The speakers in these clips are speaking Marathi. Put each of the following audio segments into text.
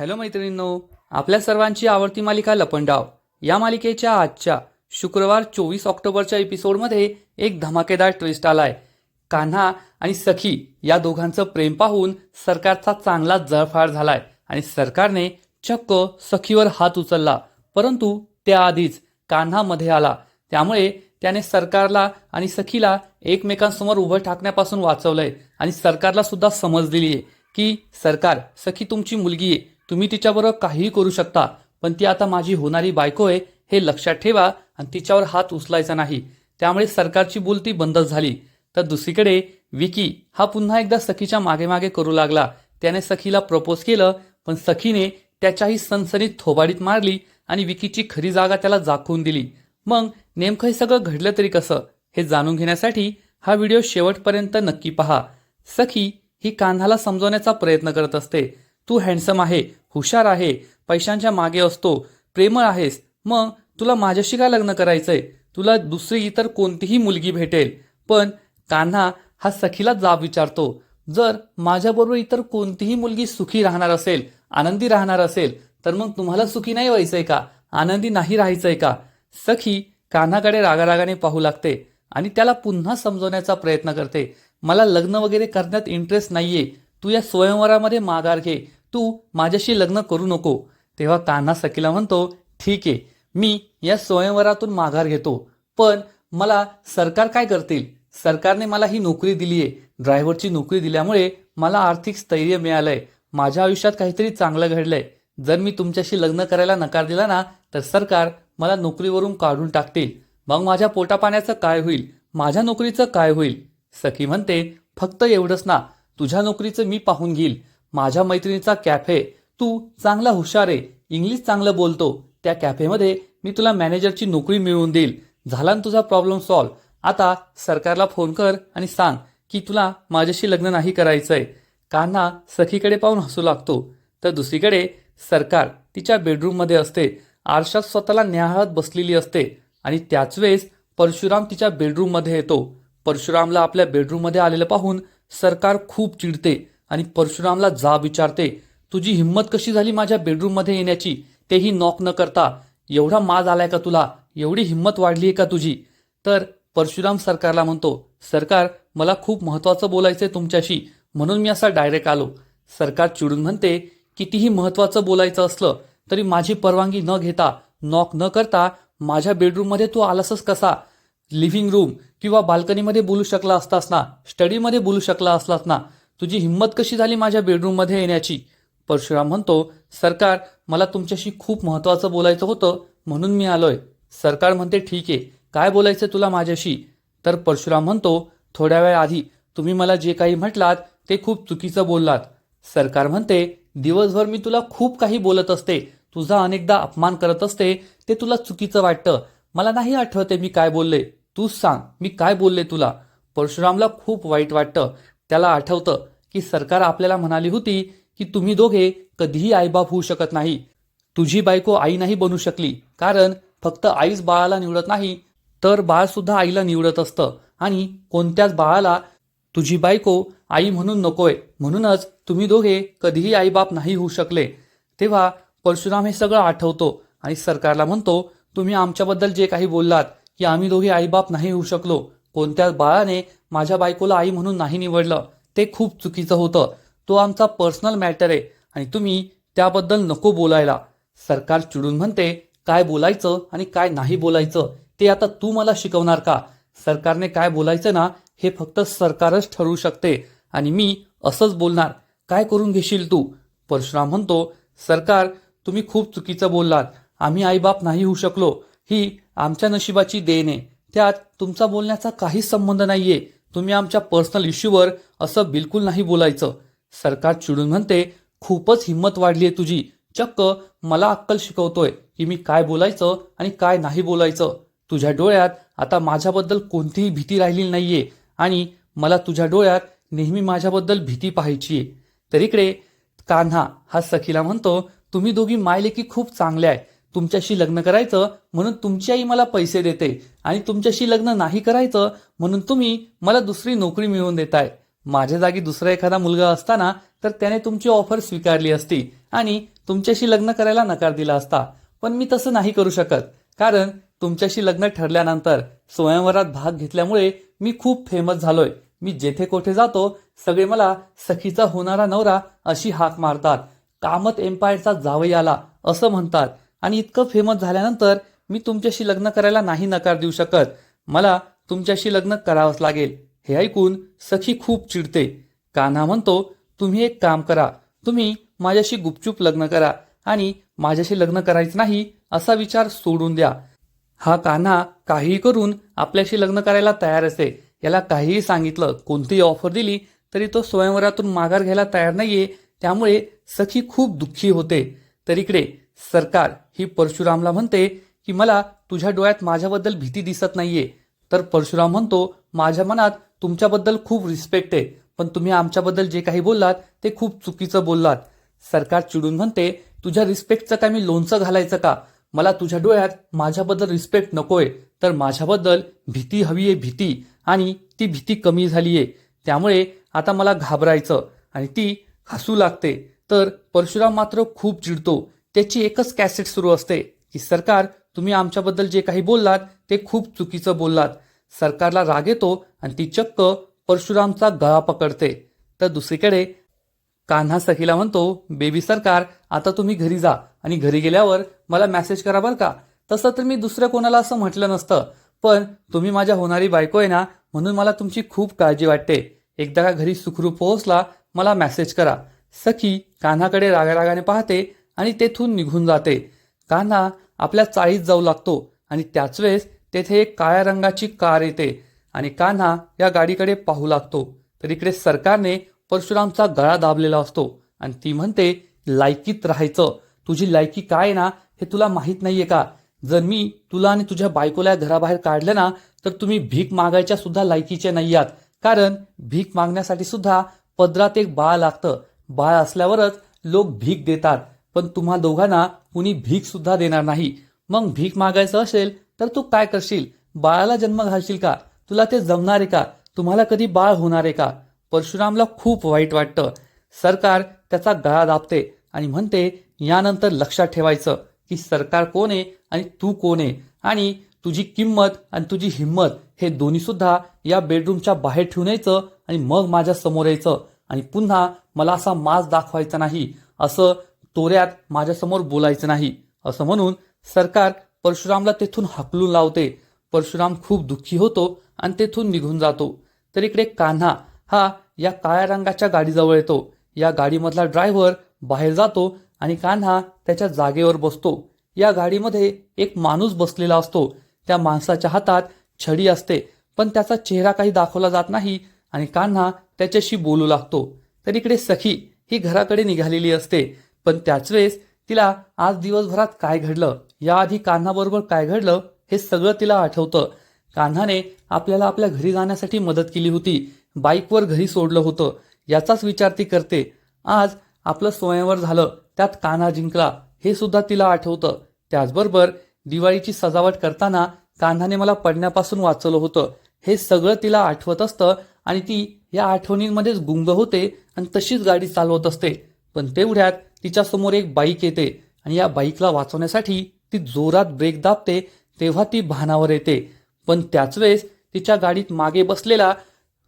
हॅलो मैत्रिणींनो आपल्या सर्वांची आवडती मालिका लपंडाव. या मालिकेच्या आजच्या शुक्रवार चोवीस ऑक्टोबरच्या एपिसोडमध्ये एक धमाकेदार ट्विस्ट आलाय. कान्हा आणि सखी या दोघांचं प्रेम पाहून सरकारचा चांगला जळफाळ झालाय आणि सरकारने चक्क सखीवर हात उचलला. परंतु त्याआधीच कान्हा मध्ये आला. त्यामुळे त्याने सरकारला आणि सखीला एकमेकांसमोर उभं टाकण्यापासून वाचवलंय आणि सरकारला सुद्धा समज दिली आहे की सरकार सखी तुमची मुलगी आहे तुम्ही तिच्याबरोबर काहीही करू शकता पण ती आता माझी होणारी बायको आहे हे लक्षात ठेवा आणि तिच्यावर हात उचलायचा नाही. त्यामुळे सरकारची बोलती बंदच झाली. तर दुसरीकडे विकी हा पुन्हा एकदा सखीच्या मागे मागे करू लागला. त्याने सखीला प्रपोज केलं पण सखीने त्याच्याही सनसनीत थोबाडीत मारली आणि विकीची खरी जागा त्याला दाखवून दिली. मग नेमकं हे सगळं घडलं तरी कसं हे जाणून घेण्यासाठी हा व्हिडिओ शेवटपर्यंत नक्की पहा. सखी ही कान्हाला समजवण्याचा प्रयत्न करत असते. तू हँडसम आहे हुशार आहे पैशांच्या मागे असतो प्रेमळ आहेस. मग तुला माझ्याशी का लग्न करायचंय? तुला दुसरी इतर कोणतीही मुलगी भेटेल. पण कान्हा हा सखीला जाब विचारतो. जर माझ्याबरोबर इतर कोणतीही मुलगी सुखी राहणार असेल आनंदी राहणार असेल तर मग तुम्हाला सुखी नाही व्हायचंय का? आनंदी नाही राहायचंय का? सखी कान्हाकडे रागारागाने पाहू लागते आणि त्याला पुन्हा समजवण्याचा प्रयत्न करते. मला लग्न वगैरे करण्यात इंटरेस्ट नाहीये. तू या स्वयंवरामध्ये माघार घे. तू माझ्याशी लग्न करू नको. तेव्हा कान्हा सखीला म्हणतो ठीक आहे मी या स्वयंवरातून माघार घेतो. पण मला सरकार काय करतील? सरकारने मला ही नोकरी दिली आहे. ड्रायव्हरची नोकरी दिल्यामुळे मला आर्थिक स्थैर्य मिळालंय. माझ्या आयुष्यात काहीतरी चांगलं घडलंय. जर मी तुमच्याशी लग्न करायला नकार दिला ना तर सरकार मला नोकरीवरून काढून टाकतील. मग माझ्या पोटापाण्याचं काय होईल? माझ्या नोकरीचं काय होईल? सखी म्हणते फक्त एवढंच ना. तुझ्या नोकरीचं मी पाहून घेईल. माझ्या मैत्रिणीचा कॅफे. तू चांगला हुशार आहे. इंग्लिश चांगलं बोलतो. त्या कॅफेमध्ये मी तुला मॅनेजरची नोकरी मिळवून देईल. झाला ना तुझा प्रॉब्लेम सॉल्व आता सरकारला फोन कर आणि सांग की तुला माझ्याशी लग्न नाही करायचंय. कान्हा सखीकडे पाहून हसू लागतो. तर दुसरीकडे सरकार तिच्या बेडरूममध्ये असते. आरशात स्वतःला न्याहाळत बसलेली असते. आणि त्याच वेळेस परशुराम तिच्या बेडरूममध्ये येतो. परशुरामला आपल्या बेडरूममध्ये आलेलं पाहून सरकार खूप चिडते. आणि परशुरामला जा विचारते तुझी हिंमत कशी झाली माझ्या बेडरूममध्ये येण्याची? तेही नॉक न करता. एवढा माज आलाय का तुला? एवढी हिंमत वाढली आहे का तुझी? तर परशुराम सरकारला म्हणतो सरकार मला खूप महत्वाचं बोलायचंय तुमच्याशी. म्हणून मी असा डायरेक्ट आलो. सरकार चिडून म्हणते कितीही महत्वाचं बोलायचं असलं तरी माझी परवानगी न घेता नॉक न करता माझ्या बेडरूममध्ये तू आलासच कसा? लिव्हिंग रूम किंवा बाल्कनीमध्ये बोलू शकला असतास ना? स्टडीमध्ये बोलू शकला असलास ना? तुझी हिंमत कशी झाली माझ्या बेडरूममध्ये येण्याची? परशुराम म्हणतो सरकार मला तुमच्याशी खूप महत्वाचं बोलायचं होतं म्हणून मी आलोय. सरकार म्हणते ठीक आहे काय बोलायचं तुला माझ्याशी? तर परशुराम म्हणतो थोड्या वेळ आधी तुम्ही मला जे काही म्हटलात ते खूप चुकीचं बोललात. सरकार म्हणते दिवसभर मी तुला खूप काही बोलत असते तुझा अनेकदा अपमान करत असते ते तुला चुकीचं वाटतं. मला नाही आठवते मी काय बोलले. तूच सांग मी काय बोलले तुला. परशुरामला खूप वाईट वाटतं. त्याला आठवतं की सरकार आपल्याला म्हणाली होती की तुम्ही दोघे कधीही आईबाप होऊ शकत नाही. तुझी बायको आई नाही बनू शकली कारण फक्त आईच बाळाला निवडत नाही तर बाळ सुद्धा आईला निवडत असतं. आणि कोणत्याच बाळाला तुझी बायको आई म्हणून नकोय. म्हणूनच तुम्ही दोघे कधीही आईबाप नाही होऊ शकले. तेव्हा परशुराम हे सगळं आठवतो आणि सरकारला म्हणतो तुम्ही आमच्याबद्दल जे काही बोललात की आम्ही दोघे आईबाप नाही होऊ शकलो कोणत्याच बाळाने माझ्या बायकोला आई म्हणून नाही निवडलं ते खूप चुकीचं होतं. तो आमचा पर्सनल मॅटर आहे आणि तुम्ही त्याबद्दल नको बोलायला. सरकार चिडून म्हणते काय बोलायचं आणि काय नाही बोलायचं? ते आता तू मला शिकवणार का? सरकारने काय बोलायचं ना हे फक्त सरकारच ठरवू शकते आणि मी असंच बोलणार. काय करून घेशील तू? परशुराम म्हणतो सरकार तुम्ही खूप चुकीचं बोललात. आम्ही आईबाप नाही होऊ शकलो. ही आमच्या नशिबाची देण आहे. त्यात तुमचा बोलण्याचा काहीच संबंध नाहीये. तुम्ही आमच्या पर्सनल इश्यूवर असं बिलकुल नाही बोलायचं. सरकार चिडून म्हणते खूपच हिंमत वाढली आहे तुझी. चक्क मला अक्कल शिकवतोय की मी काय बोलायचं आणि काय नाही बोलायचं. तुझ्या डोळ्यात आता माझ्याबद्दल कोणतीही भीती राहिलेली नाहीये आणि मला तुझ्या डोळ्यात नेहमी माझ्याबद्दल भीती पाहायची आहे. तर इकडे कान्हा हा सखीला म्हणतो तुम्ही दोघी मायलेकी खूप चांगल्या आहे. तुमच्याशी लग्न करायचं म्हणून तुमची आई मला पैसे देते आणि तुमच्याशी लग्न नाही करायचं म्हणून तुम्ही मला दुसरी नोकरी मिळवून देताय. माझ्या जागी दुसरा एखादा मुलगा असताना तर त्याने तुमची ऑफर स्वीकारली असती आणि तुमच्याशी लग्न करायला नकार दिला असता. पण मी तसं नाही करू शकत कारण तुमच्याशी लग्न ठरल्यानंतर स्वयंवरात भाग घेतल्यामुळे मी खूप फेमस झालोय. मी जेथे कोठे जातो सगळे मला सखीचा होणारा नवरा अशी हाक मारतात. कामत एम्पायरचा जावई आला असं म्हणतात. आणि इतकं फेमस झाल्यानंतर मी तुमच्याशी लग्न करायला नाही नकार देऊ शकत. मला तुमच्याशी लग्न करावंच लागेल. हे ऐकून सखी खूप चिडते. कान्हा म्हणतो तुम्ही एक काम करा. तुम्ही माझ्याशी गुपचूप लग्न करा आणि माझ्याशी लग्न करायचं नाही असा विचार सोडून द्या. हा कान्हा काहीही करून आपल्याशी लग्न करायला तयार असे याला काहीही सांगितलं कोणतीही ऑफर दिली तरी तो स्वयंवरातून माघार घ्यायला तयार नाहीये. त्यामुळे सखी खूप दुःखी होते. तर इकडे सरकार ही परशुरामला म्हणते की मला तुझ्या डोळ्यात माझ्याबद्दल भीती दिसत नाहीये. तर परशुराम म्हणतो माझ्या मनात तुमच्याबद्दल खूप रिस्पेक्ट आहे पण तुम्ही आमच्याबद्दल जे काही बोललात ते खूप चुकीचं बोललात. सरकार चिडून म्हणते तुझ्या रिस्पेक्टचं काय मी लोणचं घालायचं का? मला तुझ्या डोळ्यात माझ्याबद्दल रिस्पेक्ट नकोय तर माझ्याबद्दल भीती हवी आहे भीती. आणि ती भीती कमी झाली आहे त्यामुळे आता मला घाबरायचं आणि ती हसू लागते. तर परशुराम मात्र खूप चिडतो. त्याची एकच कॅसेट सुरू असते की सरकार तुम्ही आमच्याबद्दल जे काही बोललात ते खूप चुकीचं बोललात. सरकारला राग येतो आणि ती चक्क परशुरामचा गळा पकडते. तर दुसरीकडे कान्हा सखीला म्हणतो बेबी सरकार आता तुम्ही घरी जा आणि घरी गेल्यावर मला मेसेज करा बरं का. तसं तर मी दुसऱ्या कोणाला असं म्हटलं नसतं पण तुम्ही माझ्या होणारी बायको आहे ना म्हणून मला तुमची खूप काळजी वाटते. एकदा का घरी सुखरूप पोहोचला मला मेसेज करा. सखी कान्हाकडे रागारागाने पाहते आणि तेथून निघून जाते. कान्हा आपल्या चाळीत जाऊ लागतो आणि त्याच वेळेस तेथे एक काळ्या रंगाची कार येते आणि कान्हा या गाडीकडे पाहू लागतो. तर इकडे सरकारने परशुरामचा गळा दाबलेला असतो आणि ती म्हणते लायकीत राहायचं. तुझी लायकी काय आहे ना हे तुला माहीत नाहीये का? जर मी तुला आणि तुझ्या बायकोला घराबाहेर काढलं ना तर तुम्ही भीक मागायच्या सुद्धा लायकीचे नाही आहात. कारण भीक मागण्यासाठी सुद्धा पदरात एक बाळ लागतं. बाळ असल्यावरच लोक भीक देतात. पण तुम्हा दोघांना कुणी भीक सुद्धा देणार नाही. मग भीक मागायचं असेल तर तू काय करशील? बाळाला जन्म घालशील का? तुला ते जमणार आहे का? तुम्हाला कधी बाळ होणार आहे का? परशुरामला खूप वाईट वाटतं. सरकार त्याचा गळा दाबते आणि म्हणते यानंतर लक्षात ठेवायचं की सरकार कोण आहे आणि तू कोण आहे? आणि तुझी किंमत आणि तुझी हिंमत हे दोन्ही सुद्धा या बेडरूमच्या बाहेर ठेवून यायचं आणि मग माझ्यासमोर यायचं आणि पुन्हा मला असा माज दाखवायचा नाही. असं तोऱ्यात माझ्यासमोर बोलायचं नाही असं म्हणून सरकार परशुरामला तेथून हाकलून लावते. परशुराम खूप दुःखी होतो आणि तेथून निघून जातो. तर इकडे कान्हा हा या काळ्या रंगाच्या गाडीजवळ येतो. या गाडीमधला ड्रायव्हर बाहेर जातो आणि कान्हा त्याच्या जागेवर बसतो. या गाडीमध्ये एक माणूस बसलेला असतो. त्या माणसाच्या हातात छडी असते पण त्याचा चेहरा काही दाखवला जात नाही आणि कान्हा त्याच्याशी बोलू लागतो. तर इकडे सखी ही घराकडे निघालेली असते. पण त्याच वेळेस तिला आज दिवसभरात काय घडलं? याआधी कान्हाबरोबर काय घडलं? हे सगळं तिला आठवतं. कान्हाने आपल्याला आपल्या घरी जाण्यासाठी मदत केली होती. बाईकवर घरी सोडलं होतं. याचाच विचार ती करते. आज आपलं स्वयंवर झालं. त्यात कान्हा जिंकला. हे सुद्धा तिला आठवतं. त्याचबरोबर दिवाळीची सजावट करताना कान्हाने मला पडण्यापासून वाचवलं होतं. हे सगळं तिला आठवत असतं आणि ती या आठवणींमध्येच गुंग होते आणि तशीच गाडी चालवत असते. पण तेवढ्यात तिच्या समोर एक बाईक येते आणि या बाईकला वाचवण्यासाठी ती जोरात ब्रेक दाबते तेव्हा ती भानावर येते. पण त्याच वेळेस तिच्या गाडीत मागे बसलेला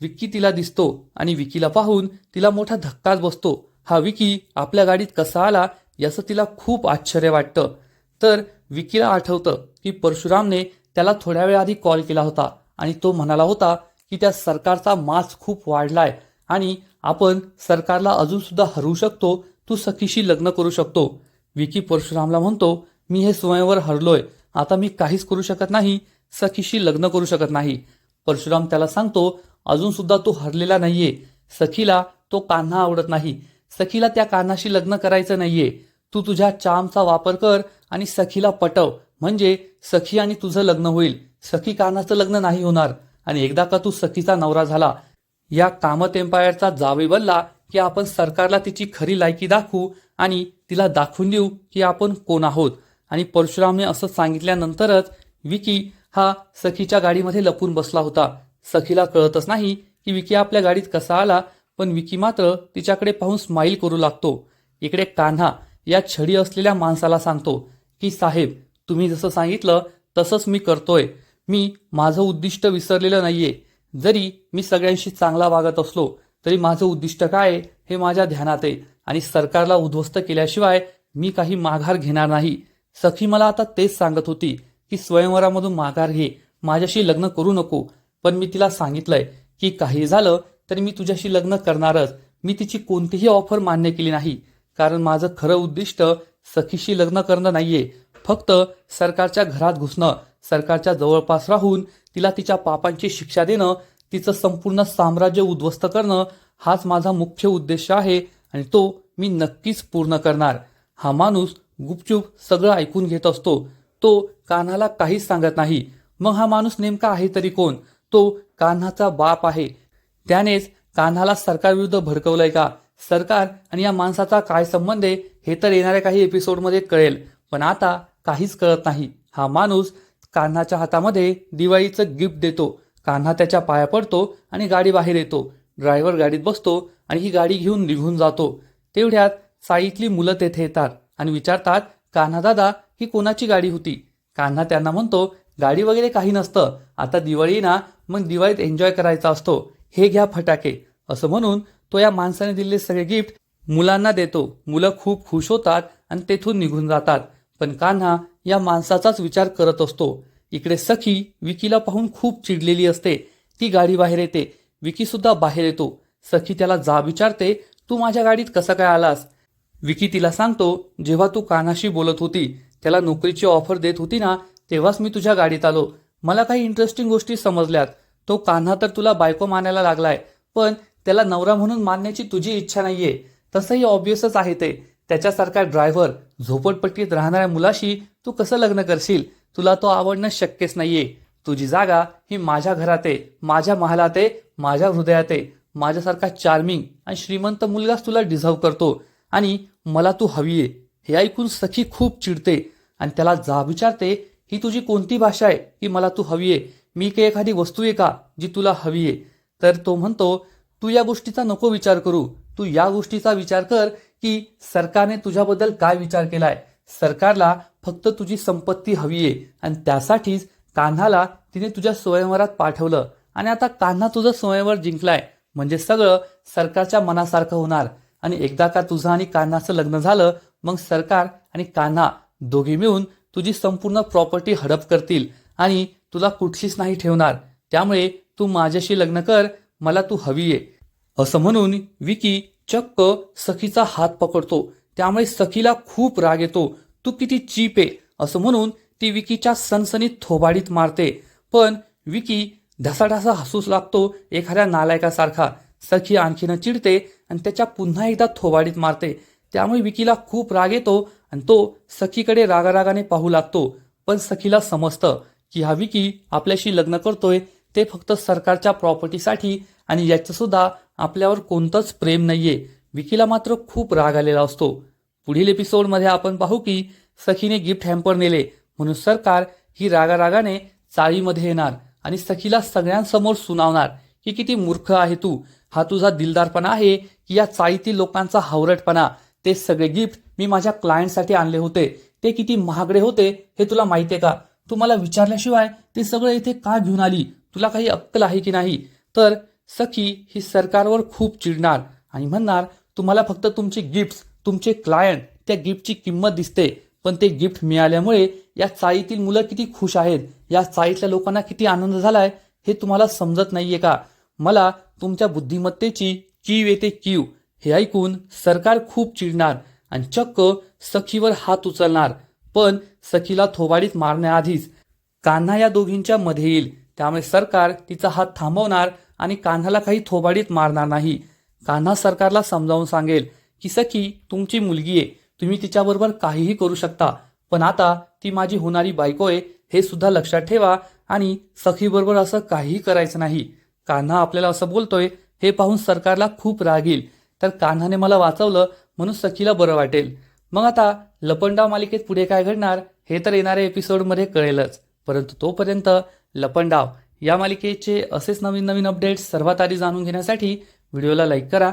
विक्की तिला दिसतो आणि विकीला पाहून तिला मोठा धक्काच बसतो. हा विकी आपल्या गाडीत कसा आला याचं तिला खूप आश्चर्य वाटतं. तर विकीला आठवतं की परशुरामने त्याला थोड्या वेळ आधी कॉल केला होता आणि तो म्हणाला होता की त्या सरकारचा मास खूप वाढलाय आणि आपण सरकारला अजून सुद्धा हरवू शकतो तू सखीशी लग्न करू शकतो. विकी परशुरामला म्हणतो मी हे स्वयंवर हरलोय आता मी काहीच करू शकत नाही सखीशी लग्न करू शकत नाही. परशुराम त्याला सांगतो अजून सुद्धा तू हरलेला नाहीये सखीला तो कान्हा आवडत नाही सखीला त्या कान्हाशी लग्न करायचं नाहीये. तू तुझ्या चामचा वापर कर आणि सखीला पटव म्हणजे सखी आणि तुझं लग्न होईल. सखी कान्हाचं लग्न नाही होणार. आणि एकदा का तू सखीचा नवरा झाला या कामत एम्पायरचा जावे बनला की आपण सरकारला तिची खरी लायकी दाखवू आणि तिला दाखवून देऊ की आपण कोण आहोत. आणि परशुरामने असं सांगितल्यानंतरच विकी हा सखीच्या गाडीमध्ये लपून बसला होता. सखीला कळतच नाही की विकी आपल्या गाडीत कसा आला पण विकी मात्र तिच्याकडे पाहून स्माईल करू लागतो. इकडे कान्हा या छडी असलेल्या माणसाला सांगतो की साहेब तुम्ही जसं सांगितलं तसंच मी करतोय. मी माझं उद्दिष्ट विसरलेलं नाहीये. जरी मी सगळ्यांशी चांगला वागत असलो तरी माझं उद्दिष्ट काय आहे हे माझ्या ध्यानात आहे. आणि सरकारला उद्ध्वस्त केल्याशिवाय मी काही माघार घेणार नाही. सखी मला आता तेच सांगत होती की स्वयंवरामधून माघार घे. माझ्याशी लग्न करू नको. पण मी तिला सांगितलंय की काही झालं तरी मी तुझ्याशी लग्न करणारच. मी तिची कोणतीही ऑफर मान्य केली नाही. कारण माझं खरं उद्दिष्ट सखीशी लग्न करणं नाहीये. फक्त सरकारच्या घरात घुसणं. सरकारच्या जवळपास राहून तिला तिच्या पापांची शिक्षा देणं तिचं संपूर्ण साम्राज्य उद्ध्वस्त करणं हाच माझा मुख्य उद्देश आहे आणि तो मी नक्कीच पूर्ण करणार. हा माणूस गुपचूप सगळं ऐकून घेत असतो. तो कान्हाला काहीच सांगत नाही. मग हा माणूस नेमका आहे तरी कोण? तो कान्हाचा बाप आहे. त्यानेच कान्हाला सरकारविरुद्ध भडकवलंय का? सरकार आणि या माणसाचा काय संबंध आहे? हे तर येणाऱ्या काही एपिसोडमध्ये कळेल. पण आता काहीच कळत नाही. हा माणूस कान्हाच्या हातामध्ये दिवाळीचं गिफ्ट देतो. कान्हा त्याच्या पाया पडतो आणि गाडी बाहेर येतो. ड्रायव्हर गाडीत बसतो आणि ही गाडी घेऊन निघून जातो. तेवढ्यात साईतली मुलं तेथे येतात आणि विचारतात कान्हा दादा ही कोणाची गाडी होती? कान्हा त्यांना म्हणतो गाडी वगैरे काही नसतं. आता दिवाळी ना मग दिवाळीत एन्जॉय करायचा असतो. हे घ्या फटाके. असं म्हणून तो या माणसाने दिलेले सगळे गिफ्ट मुलांना देतो. मुलं खूप खुश होतात आणि तेथून निघून जातात. पण कान्हा या माणसाचाच विचार करत असतो. इकडे सखी विकीला पाहून खूप चिडलेली असते. ती गाडी बाहेर येते. विकीसुद्धा बाहेर येतो. सखी त्याला जा विचारते तू माझ्या गाडीत कसा काय आलास? विकी तिला सांगतो जेव्हा तू कानाशी बोलत होती त्याला नोकरीची ऑफर देत होती ना तेव्हाच मी तुझ्या गाडीत आलो. मला काही इंटरेस्टिंग गोष्टी समजल्यात. तो कान्हा तर तुला बायको मानायला लागलाय पण त्याला नवरा म्हणून मानण्याची तुझी इच्छा नाहीये. तसंही ऑब्विसच आहे ते. त्याच्यासारखा ड्रायव्हर झोपडपट्टीत राहणाऱ्या मुलाशी तू कसं लग्न करशील? तुला तो आवडणं शक्यच नाहीये. तुझी जागा ही माझ्या घरात आहे माझ्या महालात आहे माझ्या हृदयात आहे माझ्यासारखा चार्मिंग आणि श्रीमंत मुलगाच तुला डिझर्व करतो. आणि मला तू हवी आहे हे ऐकून सखी खूप चिडते आणि त्याला जा विचारते ही तुझी कोणती भाषा आहे? की मला तू हवी आहे मी काही एखादी वस्तू आहे का जी तुला हवी आहे तर तो म्हणतो तू या गोष्टीचा नको विचार करू. तू या गोष्टीचा विचार कर की सरकारने तुझ्याबद्दल काय विचार केलाय? सरकारला फक्त तुझी संपत्ती हवी आहे. आणि त्यासाठीच कान्हाला तिने तुझ्या स्वयंवरात पाठवलं. आणि आता कान्हा तुझं स्वयंवर जिंकलाय. म्हणजे सगळं सरकारच्या मनासारखं होणार. आणि एकदा का तुझं आणि कान्हाचं लग्न झालं मग सरकार आणि कान्हा दोघे मिळून तुझी संपूर्ण प्रॉपर्टी हडप करतील आणि तुला कुठलीच नाही ठेवणार. त्यामुळे तू माझ्याशी लग्न कर मला तू हवी आहे. असं म्हणून विकी चक्क सखीचा हात पकडतो. त्यामुळे सखीला खूप राग येतो. तू किती चीप आहे असं म्हणून ती विकीच्या सनसनीत थोबाडीत मारते. पण विकी ढसाढसा हसूस लागतो एखाद्या नालायकासारखा. सखी आणखीनं चिडते आणि त्याच्या पुन्हा एकदा थोबाडीत मारते. त्यामुळे विकीला खूप राग येतो आणि तो सखीकडे रागारागाने पाहू लागतो. पण सखीला समजतं की हा विकी आपल्याशी लग्न करतोय ते फक्त सरकारच्या प्रॉपर्टीसाठी आणि याचं सुद्धा आपल्यावर कोणतंच प्रेम नाहीये. विकीला मात्र खूप राग आलेला असतो. पुढील एपिसोडमध्ये आपण पाहू की सखीने गिफ्ट हॅम्पर नेले म्हणून सरकार ही रागारागाने चाळीमध्ये येणार आणि सखीला सगळ्यांसमोर सुनावणार. की किती मूर्ख आहे तू? हा तुझा दिलदारपणा आहे की या चाळीतील लोकांचा हावरटपणा? ते सगळे गिफ्ट मी माझ्या क्लायंटसाठी आणले होते. ते किती महागडे होते हे तुला माहिती आहे का? तू मला विचारल्याशिवाय ते सगळं इथे का घेऊन आली? तुला काही अक्कल आहे की नाही? तर सखी ही सरकारवर खूप चिडणार आणि म्हणणार तुम्हाला फक्त तुमचे गिफ्ट तुमचे क्लायंट त्या गिफ्टची किंमत दिसते पण ते गिफ्ट मिळाल्यामुळे या चाळीतील मुलं किती खुश आहेत या चाळीतल्या लोकांना किती आनंद झालाय हे तुम्हाला समजत नाहीये का? मला तुमच्या बुद्धिमत्तेची कीव येते कीव हे ऐकून सरकार खूप चिडणार आणि चक्क सखीवर हात उचलणार. पण सखीला थोबाडीत मारण्याआधीच कान्हा या दोघींच्या मध्ये येईल. त्यामुळे सरकार तिचा हात थांबवणार आणि कान्हाला काही थोबाडीत मारणार नाही. कान्हा सरकारला समजावून सांगेल की सखी तुमची मुलगी आहे. तुम्ही तिच्याबरोबर काहीही करू शकता. पण आता ती माझी होणारी बायको आहे हे सुद्धा लक्षात ठेवा आणि सखीबरोबर असं काहीही करायचं नाही. कान्हा आपल्याला असं बोलतोय हे पाहून सरकारला खूप राग येईल. तर कान्हाने मला वाचवलं म्हणून सखीला बरं वाटेल. मग आता लपंडाव मालिकेत पुढे काय घडणार हे तर येणाऱ्या एपिसोडमध्ये कळेलच. परंतु तोपर्यंत लपंडाव या मालिकेचे असेच नवीन नवीन अपडेट्स सर्वात आधी जाणून घेण्यासाठी व्हिडिओला लाईक करा